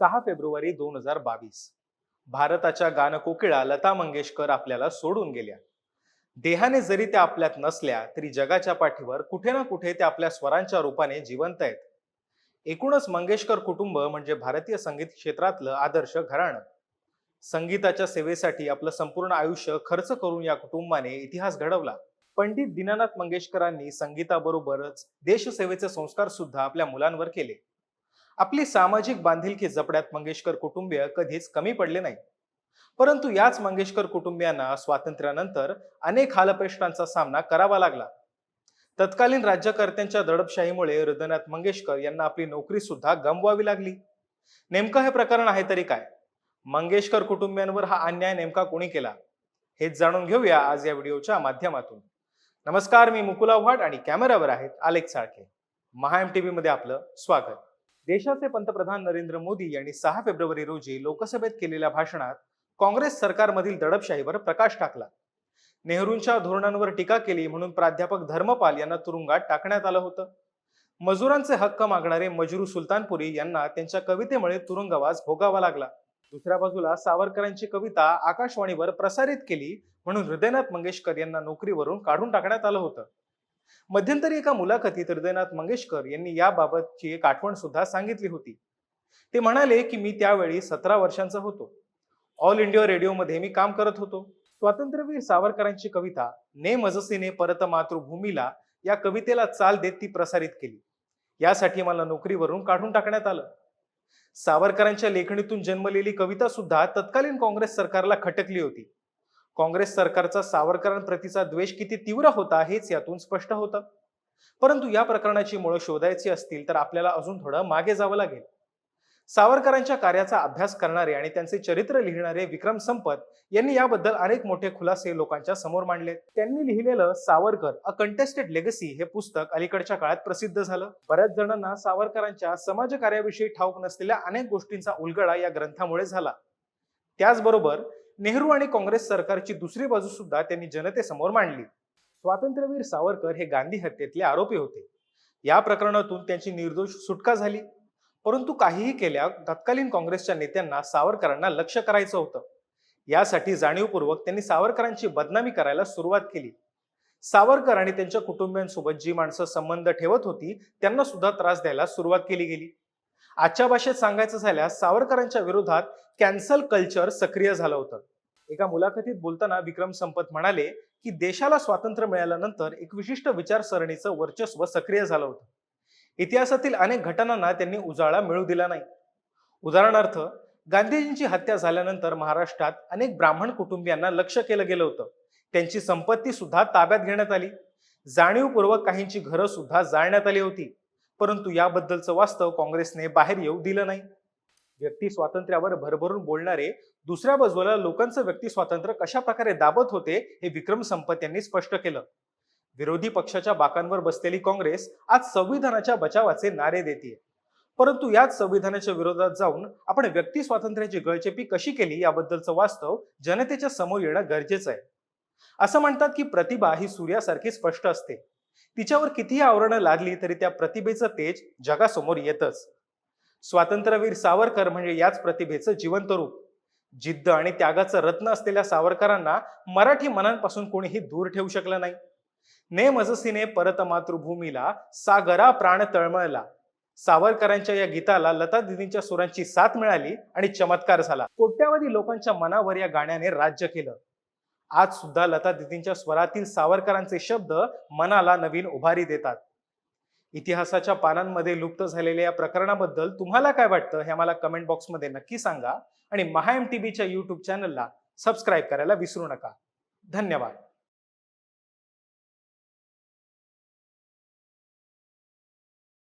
सहा फेब्रुवारी दोन हजार बावीस. भारताच्या गानकोकिळा लता मंगेशकर आपल्याला सोडून गेल्या. देहाने जरी त्या आपल्यात नसल्या तरी जगाच्या पाठीवर कुठे ना कुठे त्या आपल्या स्वरांच्या रूपाने जिवंत आहेत. एकूणच मंगेशकर कुटुंब म्हणजे भारतीय संगीत क्षेत्रातलं आदर्श घराणं. संगीताच्या सेवेसाठी आपलं संपूर्ण आयुष्य खर्च करून या कुटुंबाने इतिहास घडवला. पंडित दीनानाथ मंगेशकरांनी संगीताबरोबरच देशसेवेचे संस्कार सुद्धा आपल्या मुलांवर केले. आपली सामाजिक बांधिलकी जपण्यात मंगेशकर कुटुंबीय कधीच कमी पडले नाही परंतु याच मंगेशकर कुटुंबियांना स्वातंत्र्यानंतर अनेक हालप्रश्नांचा सामना करावा लागला. तत्कालीन राज्यकर्त्यांच्या दडपशाहीमुळे हृदयनाथ मंगेशकर यांना आपली नोकरी सुद्धा गमवावी लागली. नेमकं हे प्रकरण आहे तरी काय? मंगेशकर कुटुंबियांवर हा अन्याय नेमका कोणी केला? हेच जाणून घेऊया आज या व्हिडिओच्या माध्यमातून. नमस्कार मी मुकुला वाट आणि कॅमेरावर आहेत आलेख साळके. महा एम टीव्ही मध्ये आपलं स्वागत. देशाचे पंतप्रधान नरेंद्र मोदी यांनी सहा फेब्रुवारी रोजी लोकसभेत केलेल्या भाषणात काँग्रेस सरकारमधील दडपशाहीवर प्रकाश टाकला. नेहरूंच्या धोरणांवर टीका केली म्हणून प्राध्यापक धर्मपाल यांना तुरुंगात टाकण्यात आलं होतं. मजुरांचे हक्क मागणारे मजरू सुलतानपुरी यांना त्यांच्या कवितेमुळे तुरुंगवास भोगावा लागला. दुसऱ्या बाजूला सावरकरांची कविता आकाशवाणीवर प्रसारित केली म्हणून हृदयनाथ मंगेशकर यांना नोकरीवरून काढून टाकण्यात आलं होतं. मध्यंतरी एका मुलाखतीत हृदयनाथ मंगेशकर यांनी याबाबतची एक आठवण सुद्धा सांगितली होती. ते म्हणाले की मी त्यावेळी सतरा वर्षांचा होतो. ऑल इंडिया रेडिओमध्ये मी काम करत होतो. स्वातंत्र्यवीर सावरकरांची कविता ने मजसीने परत मातृभूमीला या कवितेला चाल देत ती प्रसारित केली. यासाठी मला नोकरीवरून काढून टाकण्यात आलं. सावरकरांच्या लेखणीतून जन्मलेली कविता सुद्धा तत्कालीन काँग्रेस सरकारला खटकली होती. काँग्रेस सरकारचा सावरकरांप्रतीचा द्वेष किती तीव्र होता हेच यातून स्पष्ट होतं. परंतु या प्रकरणाची मुळं शोधायची असतील तर आपल्याला अजून थोडं मागे जावं लागेल. सावरकरांच्या कार्याचा अभ्यास करणारे आणि त्यांचे चरित्र लिहिणारे विक्रम संपत यांनी याबद्दल अनेक मोठे खुलासे लोकांच्या समोर मांडले. त्यांनी लिहिलेलं सावरकर अ कंटेस्टेड लेगसी हे पुस्तक अलीकडच्या काळात प्रसिद्ध झालं. बऱ्याच जणांना सावरकरांच्या समाजकार्याविषयी ठाऊक नसलेल्या अनेक गोष्टींचा उलगडा या ग्रंथामुळे झाला. त्याचबरोबर नेहरू आणि काँग्रेस सरकारची दुसरी बाजू सुद्धा त्यांनी जनतेसमोर मांडली. स्वातंत्र्यवीर सावरकर हे गांधी हत्येतले आरोपी होते. या प्रकरणातून त्यांची निर्दोष सुटका झाली. परंतु काहीही केल्या तत्कालीन काँग्रेसच्या नेत्यांना सावरकरांना लक्ष करायचं होतं. यासाठी जाणीवपूर्वक त्यांनी सावरकरांची बदनामी करायला सुरुवात केली. सावरकर आणि त्यांच्या कुटुंबियांसोबत जी माणसं संबंध ठेवत होती त्यांना सुद्धा त्रास द्यायला सुरुवात केली गेली. आजच्या भाषेत सांगायचं झाल्यास सावरकरांच्या विरोधात कॅन्सल कल्चर सक्रिय झालं होतं. एका मुलाखतीत बोलताना विक्रम संपत म्हणाले की देशाला स्वातंत्र्य मिळाल्यानंतर एक विशिष्ट विचारसरणीचं वर्चस्व सक्रिय झालं होतं. इतिहासातील अनेक घटनांना त्यांनी उजाळा मिळू दिला नाही. उदाहरणार्थ गांधीजींची हत्या झाल्यानंतर महाराष्ट्रात अनेक ब्राह्मण कुटुंबियांना लक्ष केलं गेलं होतं. त्यांची संपत्ती सुद्धा ताब्यात घेण्यात आली. जाणीवपूर्वक काहींची घरं सुद्धा जाळण्यात आली होती. परंतु याबद्दलचं वास्तव काँग्रेसने बाहेर येऊ दिलं नाही. व्यक्ती स्वातंत्र्यावर भरभरून बोलणारे दुसऱ्या बाजूला लोकांचं व्यक्ती स्वातंत्र्य कशा प्रकारे दाबत होते हे विक्रम संपत यांनी स्पष्ट केलं. विरोधी पक्षाच्या बाकांवर बसलेली काँग्रेस आज संविधानाच्या बचावाचे नारे देते परंतु याच संविधानाच्या विरोधात जाऊन आपण व्यक्ती स्वातंत्र्याची गळचेपी कशी केली याबद्दलचं वास्तव जनतेच्या समोर येणं गरजेचं आहे. असं म्हणतात की प्रतिभा ही सूर्यासारखी स्पष्ट असते. तिच्यावर कितीही आवरणं लागली तरी त्या प्रतिभेचं तेज जगासमोर येतच. स्वातंत्र्यवीर सावरकर म्हणजे याच प्रतिभेचं जिवंत रूप. जिद्द आणि त्यागाचं रत्न असलेल्या सावरकरांना मराठी मनांपासून कोणीही दूर ठेवू शकलं नाही. ने मजसीने परत मातृभूमीला सागरा प्राण तळमळला. सावरकरांच्या या गीताला लता दिदींच्या सुरांची साथ मिळाली आणि चमत्कार झाला. कोट्यावधी लोकांच्या मनावर या गाण्याने राज्य केलं. आज सुद्धा लता दिदींच्या स्वरातील सावरकरांचे शब्द मनाला नवीन उभारी देतात. इतिहासाच्या पानांमध्ये लुप्त झालेल्या या प्रकरणाबद्दल तुम्हाला काय वाटतं हे मला कमेंट बॉक्समध्ये नक्की सांगा. आणि महा एम टीव्हीच्या यूट्यूब चॅनलला सबस्क्राईब करायला विसरू नका. धन्यवाद.